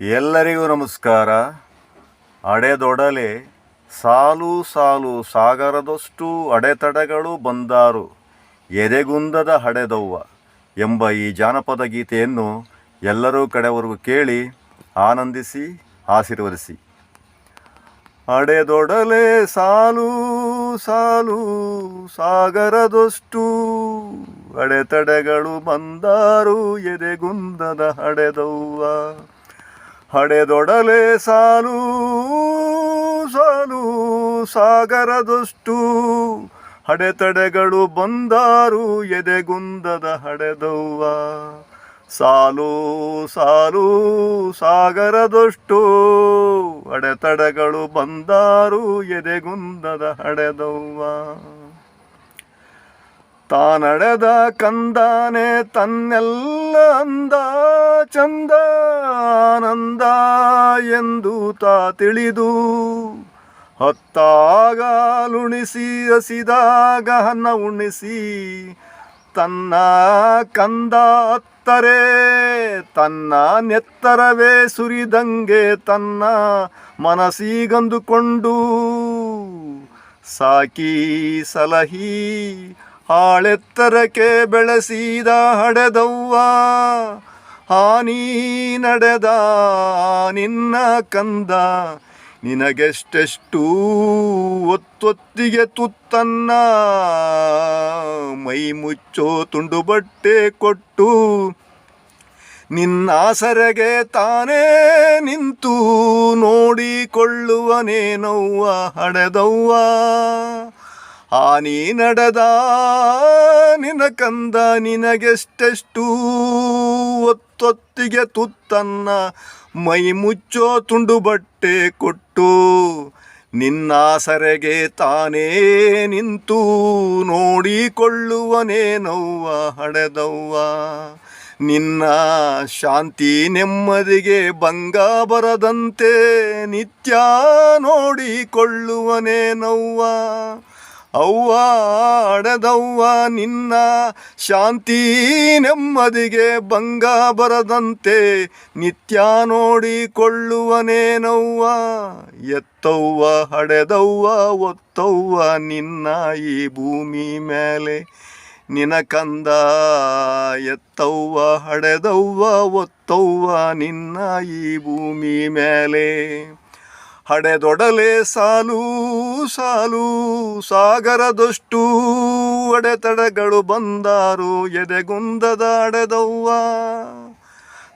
ಎಲ್ಲರಿಗೂ ನಮಸ್ಕಾರ. ಅಡೆದೊಡಲೆ ಸಾಲು ಸಾಲು ಸಾಗರದಷ್ಟು ಅಡೆತಡೆಗಳು ಬಂದಾರು. ಎದೆಗುಂದದ ಹಡೆದವ್ವ ಎಂಬ ಈ ಜಾನಪದ ಗೀತೆಯನ್ನು ಎಲ್ಲರೂ ಕಡೆವರೆಗೂ ಕೇಳಿ ಆನಂದಿಸಿ, ಆಶೀರ್ವದಿಸಿ. ಅಡೆದೊಡಲೆ ಸಾಲು ಸಾಲು ಸಾಗರದಷ್ಟು ಅಡೆತಡೆಗಳು ಬಂದಾರು. ಎದೆಗುಂದದ ಹಡೆದವ್ವ ಹಡೆದೊಡಲೆ ಸಾಲು ಸಾಲು ಸಾಗರದಷ್ಟು. ಹಡೆತಡೆಗಳು ಬಂದಾರು ಎದೆಗುಂದದ ಹಡೆದವ್ವ ಸಾಲು ಸಾಲು ಸಾಗರದಷ್ಟು. ಅಡೆತಡೆಗಳು ಬಂದಾರು ಎದೆಗುಂದದ ಹಡೆದವ್ವ ತಾನಡೆದ ಕಂದಾನೆ ತನ್ನೆಲ್ಲ ಅಂದ. ಚಂದ ಆನಂದ ಎಂದು ತಾ ತಿಳಿದು ಹೊತ್ತಾಗಲುಣಿಸಿ ಹಸಿದಾಗ ಹನ್ನ ಉಣಿಸಿ ತನ್ನ ಕಂದ ಅತ್ತರೆ, ತನ್ನ ನೆತ್ತರವೇ ಸುರಿದಂಗೆ ತನ್ನ ಮನಸ್ಸಿಗಂದುಕೊಂಡು ಸಾಕಿ ಸಲಹಿ ಆಳೆತ್ತರಕ್ಕೆ ಬೆಳೆಸಿದ ಹಡೆದವ್ವ ಹಾನಿ ನಡೆದ ನಿನ್ನ ಕಂದ. ನಿನಗೆಷ್ಟೆಷ್ಟು ಒತ್ತೊತ್ತಿಗೆ ತುತ್ತನ್ನ. ಮೈ ಮುಚ್ಚೋ ತುಂಡು ಬಟ್ಟೆ ಕೊಟ್ಟು. ನಿನ್ನಾಸರೆಗೆ ತಾನೇ ನಿಂತು ನೋಡಿಕೊಳ್ಳುವನೇನವ್ವ ಹಡೆದವ್ವ. ಹಾನಿ ನಡೆದ ನಿನ ಕಂದ. ನಿನಗೆಷ್ಟೆಷ್ಟು ಒತ್ತೊತ್ತಿಗೆ ತುತ್ತನ್ನ ಮೈ ಮುಚ್ಚೋ ತುಂಡು ಬಟ್ಟೆ ಕೊಟ್ಟು ನಿನ್ನ ಸರೆಗೆ ತಾನೇ ನಿಂತು ನೋಡಿಕೊಳ್ಳುವನೇ ನೋವ್ವ ಹಡೆದವ್ವ ನಿನ್ನ ಶಾಂತಿ ನೆಮ್ಮದಿಗೆ ಭಂಗ ಬರದಂತೆ ನಿತ್ಯ ನೋಡಿಕೊಳ್ಳುವನೇನವ್ವ ಅವ್ವ ಅಡೆದವ್ವ ನಿನ್ನ ಶಾಂತಿ ನೆಮ್ಮದಿಗೆ ಭಂಗ ಬರದಂತೆ ನಿತ್ಯ ನೋಡಿಕೊಳ್ಳುವನೇನವ್ವ? ಎತ್ತವ್ವ, ಹಡೆದವ್ವ ಒತ್ತವ್ವ ನಿನ್ನ ಈ ಭೂಮಿ ಮೇಲೆ? ನಿನ ಕಂದ ಎತ್ತವ್ವ, ಹಡೆದವ್ವ ಒತ್ತವ್ವ ನಿನ್ನ ಈ ಭೂಮಿ ಮೇಲೆ? ಹಡೆದೊಡಲೆ ಸಾಲು ಸಾಲು, ಸಾಗರದಷ್ಟು ಅಡೆತಡೆಗಳು ಬಂದಾರು, ಎದೆಗುಂದದ ಅಡೆದವ್ವ.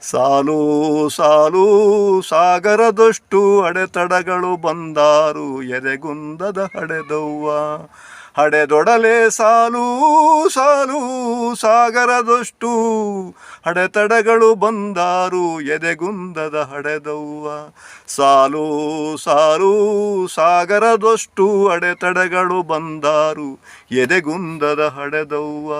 ಸಾಲು ಸಾಲು, ಸಾಗರದಷ್ಟು ಅಡೆತಡೆಗಳು ಬಂದಾರು, ಎದೆಗುಂದದ ಹಡೆದವ್ವ ಹಡೆದೊಡಲೆ ಸಾಲು ಸಾಲು, ಸಾಗರದಷ್ಟು. ಹಡೆತಡೆಗಳು ಬಂದಾರು ಎದೆಗುಂದದ ಹಡೆದವ್ವ. ಸಾಲು ಸಾಲು, ಸಾಗರದಷ್ಟು ಅಡೆತಡೆಗಳು ಬಂದಾರು ಎದೆಗುಂದದ ಹಡೆದವ್ವ.